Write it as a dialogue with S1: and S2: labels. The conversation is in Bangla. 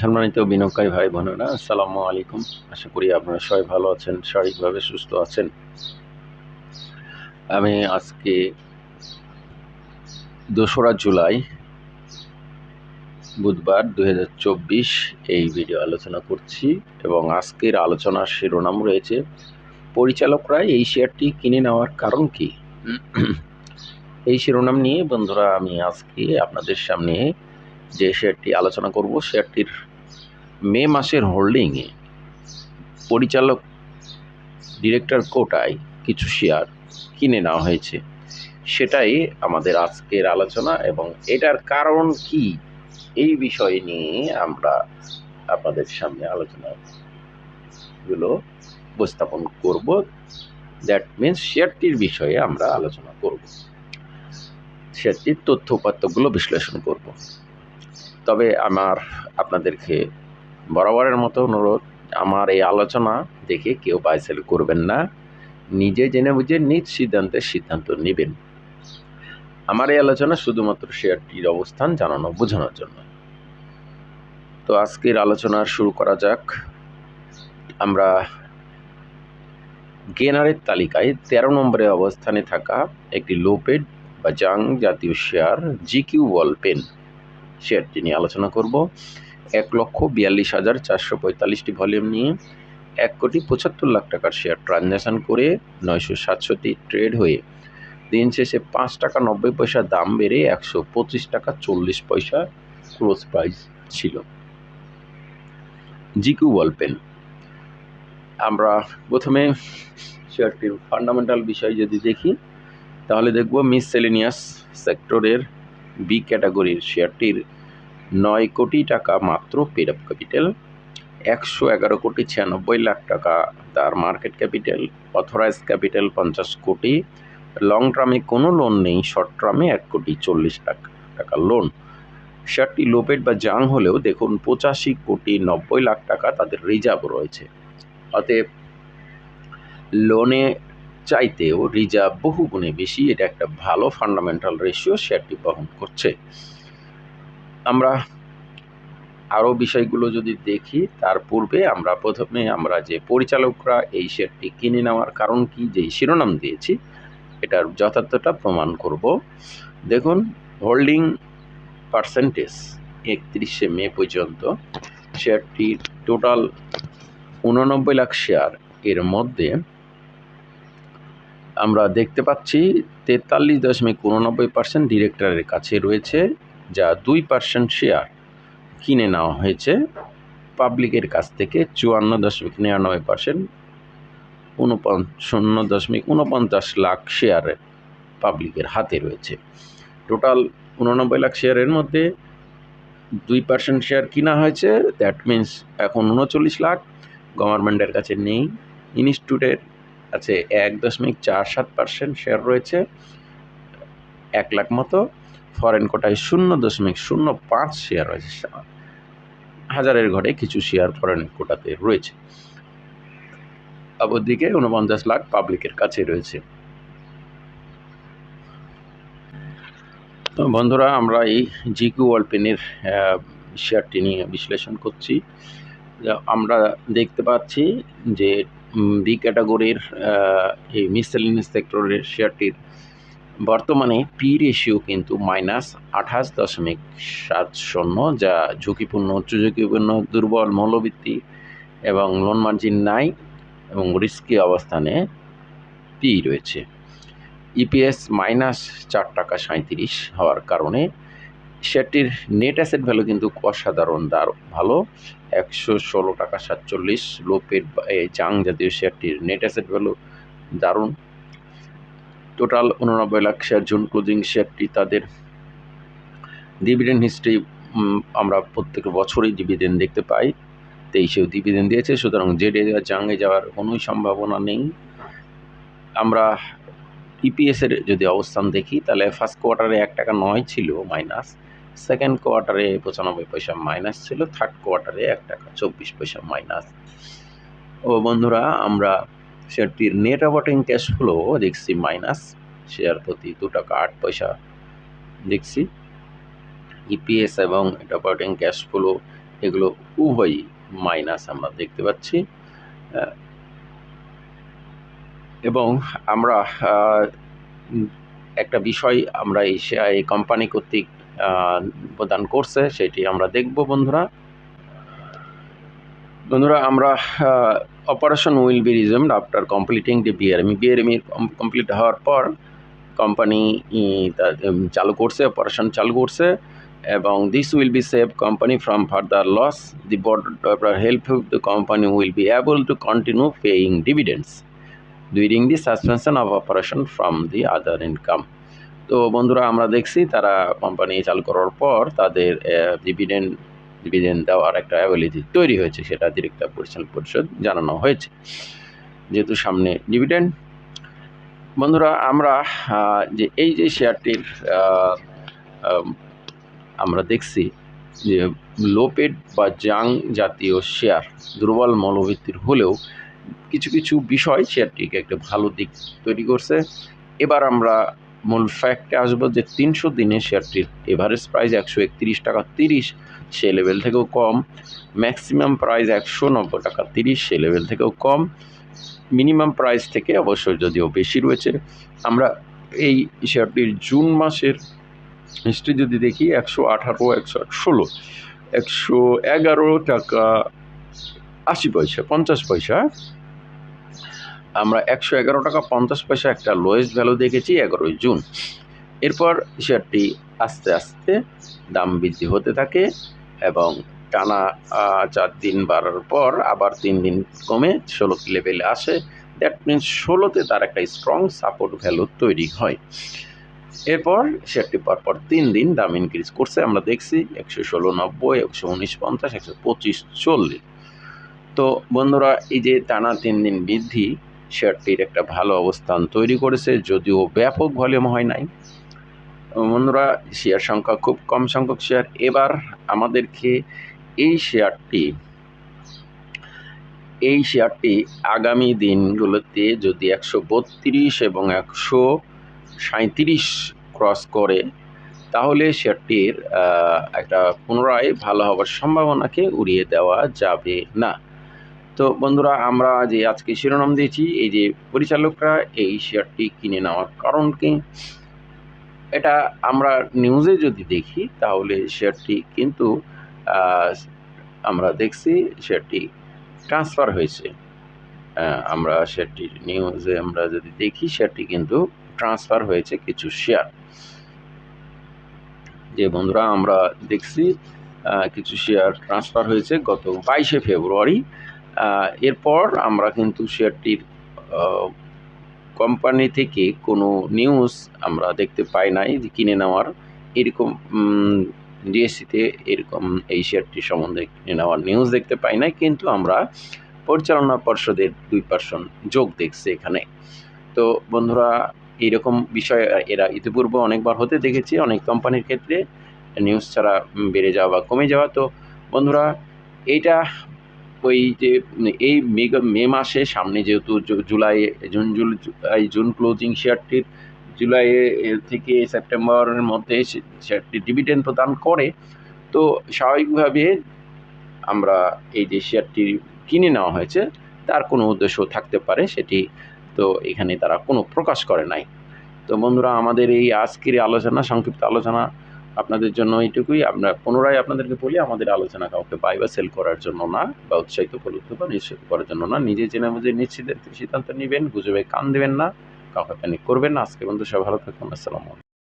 S1: সম্মানিত বিনিয়োগকারী ভাই বোনেরা, আসসালামু আলাইকুম। আশা করি আপনারা সবাই ভালো আছেন, শারীরিকভাবে সুস্থ আছেন। আমি আজকে দোসরা জুলাই, বুধবার দু হাজার চব্বিশ এই ভিডিও আলোচনা করছি এবং আজকের আলোচনার শিরোনাম রয়েছে, পরিচালকরা এই শেয়ারটি কিনে নেওয়ার কারণ কি? এই শিরোনাম নিয়ে বন্ধুরা, আমি আজকে আপনাদের সামনে যে শেয়ারটি আলোচনা করব, শেয়ারটির মে মাসের হোল্ডিংয়ে পরিচালক ডিরেক্টর কোটায় কিছু শেয়ার কিনে নেওয়া হয়েছে। সেটাই আমাদের আজকের আলোচনা এবং এটার কারণ কি এই বিষয় নিয়ে আমরা আপনাদের সামনে আলোচনাগুলো উপস্থাপন করব। দ্যাট মিন্স শেয়ারটির বিষয়ে আমরা আলোচনা করব। শেয়ারটির তথ্য উপাত্তগুলো বিশ্লেষণ করব। তবে আমার আপনাদেরকে বরাবরের মতো অনুরোধ, আমার এই আলোচনা দেখে কেউ বাইসেল করবেন না। নিজে জেনে বুঝে নিজ সিদ্ধান্তে সিদ্ধান্ত নেবেন। আমার এই আলোচনা শুধুমাত্র শেয়ারটির অবস্থান জানানো, বোঝানোর জন্য। তো আজকের আলোচনা শুরু করা যাক। আমরা গেনারের তালিকায় তেরো নম্বরে অবস্থানে থাকা একটি লোপেড বা জাং জাতীয় শেয়ার জিকিউ ওয়াল পেন। শেয়ারটি নিয়ে আলোচনা করব। এক লক্ষ বিয়াল্লিশ হাজার চারশো পঁয়তাল্লিশটি ভলিউম নিয়ে এক কোটি পঁচাত্তর লাখ টাকার শেয়ার ট্রানজ্যাকশান করে নয়শো সাতশোটি ট্রেড হয়ে দিন শেষে পাঁচ টাকা নব্বই পয়সা দাম বেড়ে একশো পঁচিশ টাকা চল্লিশ পয়সা ক্লোজ প্রাইস ছিল। জিকিউ ওয়ালপেন আমরা প্রথমে শেয়ারটির ফান্ডামেন্টাল বিষয় যদি দেখি, তাহলে দেখব মিসসেলেনিয়াস সেক্টরের বি ক্যাটাগরির শেয়ারটির নয় কোটি টাকা মাত্র পেড আপ ক্যাপিটাল, একশো এগারো কোটি ছিয়ানব্বই লাখ টাকা তার মার্কেট ক্যাপিটাল, অথরাইজ ক্যাপিটাল পঞ্চাশ কোটি, লং টার্মে কোনো লোন নেই, শর্ট টার্মে এক কোটি চল্লিশ লাখ টাকা লোন। শেয়ারটি লোপেড বা জাং হলেও দেখুন পঁচাশি কোটি নব্বই লাখ টাকা তাদের রিজার্ভ রয়েছে। অতএব, লোনে চাইতেও রিজার্ভ বহু গুণে বেশি, এটা একটা ভালো ফান্ডামেন্টাল রেশিও শেয়ারটি বহন করছে। আমরা আরও বিষয়গুলো যদি দেখি, তার পূর্বে আমরা প্রথমে আমরা যে পরিচালকরা এই শেয়ারটি কিনে নেওয়ার কারণ কি, যেই শিরোনাম দিয়েছি, এটার যথার্থটা প্রমাণ করব। দেখুন হোল্ডিং পার্সেন্টেজ একত্রিশে মে পর্যন্ত শেয়ারটির টোটাল উননব্বই লাখ শেয়ার এর মধ্যে আমরা দেখতে পাচ্ছি তেতাল্লিশ দশমিক উননব্বই পার্সেন্ট ডিরেক্টরের কাছে রয়েছে, যা দুই পার্সেন্ট শেয়ার কিনে নেওয়া হয়েছে। পাবলিকের কাছ থেকে চুয়ান্ন দশমিক নিরানব্বই পার্সেন্ট উনপন শূন্য দশমিক উনপঞ্চাশ লাখ শেয়ার পাবলিকের হাতে রয়েছে। টোটাল উননব্বই লাখ শেয়ারের মধ্যে দুই পার্সেন্ট শেয়ার কিনা হয়েছে দ্যাট মিন্স এখন উনচল্লিশ লাখ। গভর্নমেন্টের কাছে নেই ইনস্টিটিউটের কাছে এক দশমিক চার সাত পার্সেন্ট শেয়ার রয়েছে, এক লাখ মতো। ফরেন কোটায় শূন্য দশমিক শূন্য পাঁচ শেয়ার রয়েছে। হাজারের ঘরে কিছু শেয়ার ফরেন কোটাতে রয়েছে। অপরদিকে উনপঞ্চাশ লাখ পাবলিকের কাছে রয়েছে। বন্ধুরা, আমরা এই জিকিউ ওয়ালপেনের শেয়ারটি নিয়ে বিশ্লেষণ করছি। আমরা দেখতে পাচ্ছি যে বি ক্যাটাগরির এই মিসেলিনিয়াস সেক্টরের শেয়ারটির বর্তমানে পি রেশিও কিন্তু মাইনাস আঠাশ দশমিক সাত শূন্য, যা ঝুঁকিপূর্ণ, উচ্চ ঝুঁকিপূর্ণ, দুর্বল মৌলভিত্তি এবং লোন মার্জিন নাই এবং রিস্কি অবস্থানে পি রয়েছে। ইপিএস মাইনাস চার টাকা সাঁত্রিশ হওয়ার কারণে শেয়ারটির নেট অ্যাসেট ভ্যালু কিন্তু অসাধারণ দার ভালো। একশো ষোলো টাকা সাতচল্লিশ লোপের চাং জাতীয় শেয়ারটির নেট অ্যাসেট ভ্যালু দারুণ। টোটাল উননব্বই লাখ শেয়ার জুন ক্লোজিং শেয়ারটি তাদের ডিভিডেন্ড হিস্ট্রি আমরা প্রত্যেক বছরই ডিভিডেন্ড দেখতে পাই। তেইশেও ডিভিডেন্ড দিয়েছে, সুতরাং জেডে জাঙ্গে যাওয়ার কোনোই সম্ভাবনা নেই। আমরা ইপিএসের যদি অবস্থান দেখি, তাহলে ফার্স্ট কোয়ার্টারে এক টাকা নয় ছিল মাইনাস সেকেন্ড কোয়ার্টারে পঁচানব্বই পয়সা মাইনাস ছিল থার্ড কোয়ার্টারে এক টাকা চব্বিশ পয়সা মাইনাস ও বন্ধুরা, আমরা শেয়ারটির নেট অপারেটিং ক্যাশ ফ্লো দেখছি মাইনাস শেয়ার প্রতি দু টাকা আট পয়সা দেখছি। ইপিএস এবং নেট অপারেটিং ক্যাশ ফ্লো এগুলো উভয়ই মাইনাস আমরা দেখতে পাচ্ছি। এবং আমরা একটা বিষয় আমরা এই কোম্পানি কর্তৃক প্রদান করছে, সেটি আমরা দেখব বন্ধুরা। বন্ধুরা, আমরা operation will be resumed after completing the BRME BRME complete হওয়ার পর কোম্পানি চালু করছে অপারেশন চালু করছে এবং this will be save company from further loss the board help the company will be able to continue paying dividends during the suspension of operation from the other income তো বন্ধুরা, আমরা দেখছি তারা কোম্পানি চালু করার পর তাদের ডিভিডেন্ড ডিভিডেন্ড দেওয়ার একটা অ্যাবিলিটি তৈরি হয়েছে, সেটা ডিরেক্টর পরিচালন পরিষদ জানানো হয়েছে। যেহেতু সামনে ডিভিডেন্ড বন্ধুরা, আমরা যে এই যে শেয়ারটির আমরা দেখছি যে লোপেড বা জাং জাতীয় শেয়ার দুর্বল মৌলভিত্তির হলেও কিছু কিছু বিষয় শেয়ারটিকে একটা ভালো দিক তৈরি করছে। এবার আমরা মূল ফ্যাক্টে আসব যে তিনশো দিনে শেয়ারটির এভারেজ প্রাইস একশো একত্রিশ টাকা তিরিশ, সে লেভেল থেকেও কম। ম্যাক্সিমাম প্রাইস একশো নব্বই টাকা তিরিশ, সে লেভেল থেকেও কম। মিনিমাম প্রাইস থেকে অবশ্যই যদিও বেশি রয়েছে, আমরা এই শেয়ারটির জুন মাসের হিস্ট্রি যদি দেখি, একশো আঠারো, একশো ষোলো, একশো এগারো টাকা আশি পয়সা, পঞ্চাশ পয়সা আমরা একশো এগারো টাকা পঞ্চাশ পয়সা একটা লোয়েস্ট ভ্যালু দেখেছি এগারোই জুন। এরপর শেয়ারটি আস্তে আস্তে দাম বৃদ্ধি হতে থাকে এবং টানা চার দিন বাড়ার পর আবার তিন দিন কমে ষোলো লেভেলে আসে। দ্যাট মিনস ষোলোতে তার একটা স্ট্রং সাপোর্ট ভ্যালু তৈরি হয়। এরপর শেয়ারটি পরপর তিন দিন দাম ইনক্রিজ করছে। আমরা দেখছি একশো ষোলো, নব্বই, একশো উনিশ, পঞ্চাশ, একশো পঁচিশ, চল্লিশ। তো বন্ধুরা, এই যে টানা তিন দিন বৃদ্ধি শেয়ারটির একটা ভালো অবস্থান তৈরি করেছে, যদিও ব্যাপক ভলিউম হয় নাই। বন্ধুরা শেয়ার সংখ্যা খুব কম সংখ্যক শেয়ার এবার আমাদেরকে এই শেয়ারটি এই শেয়ারটি আগামী দিনগুলোতে যদি একশো বত্রিশ এবং একশো সাঁত্রিশ ক্রস করে, তাহলে শেয়ারটির একটা পুনরায় ভালো হওয়ার সম্ভাবনাকে উড়িয়ে দেওয়া যাবে না। তো বন্ধুরা, আমরা যে আজকে শিরোনাম দিয়েছি, এই যে পরিচালকরা এই শেয়ারটি কিনে নেওয়ার কারণ কি? এটা আমরা নিউজে যদি দেখি, তাহলে শেয়ারটি কিন্তু আমরা দেখছি শেয়ারটি ট্রান্সফার হয়েছে। আমরা শেয়ারটির নিউজে আমরা যদি দেখি শেয়ারটি কিন্তু ট্রান্সফার হয়েছে কিছু শেয়ার যে বন্ধুরা, আমরা দেখছি কিছু শেয়ার ট্রান্সফার হয়েছে গত বাইশে ফেব্রুয়ারি। এরপর আমরা কিন্তু শেয়ারটির কোম্পানি থেকে কোনো নিউজ আমরা দেখতে পাই নাই যে কিনে নেওয়ার। এরকম ডিএসসিতে এরকম এই শেয়ারটি সম্বন্ধে কিনে নেওয়ার নিউজ দেখতে পাই নাই, কিন্তু আমরা পরিচালনা পর্ষদের দুই পার্সন যোগ দেখছি এখানে। তো বন্ধুরা এইরকম বিষয়, এরা ইতিপূর্বে অনেকবার হতে দেখেছি, অনেক কোম্পানির ক্ষেত্রে নিউজ ছাড়া বেড়ে যাওয়া বা কমে যাওয়া। তো বন্ধুরা, এইটা ওই যে এই মে মে মাসে সামনে যেহেতু July, June July, June closing শেয়ারটির July থেকে সেপ্টেম্বরের মধ্যে শেয়ারটি ডিভিডেন্ড প্রদান করে, তো স্বাভাবিকভাবে আমরা এই যে শেয়ারটি কিনে নেওয়া হয়েছে, তার কোনো উদ্দেশ্য থাকতে পারে সেটি তো এখানে তারা কোনো প্রকাশ করে নাই। তো বন্ধুরা, আমাদের এই আজকের আলোচনা, সংক্ষিপ্ত আলোচনা আপনাদের জন্য এইটুকুই। আমরা পুনরায় আপনাদেরকে বলি, আমাদের আলোচনা কাউকে বাই বা সেল করার জন্য না, বা উৎসাহিত করতে বা নিশ্চিত করার জন্য না। নিজে জেনে বুঝে নিশ্চিত সিদ্ধান্ত নেবেন, গুজবে কান দেবেন না, কাউকে প্যানিক করবেন না। আজকে বন্ধু সবাই ভালো থাকুন, আসসালামু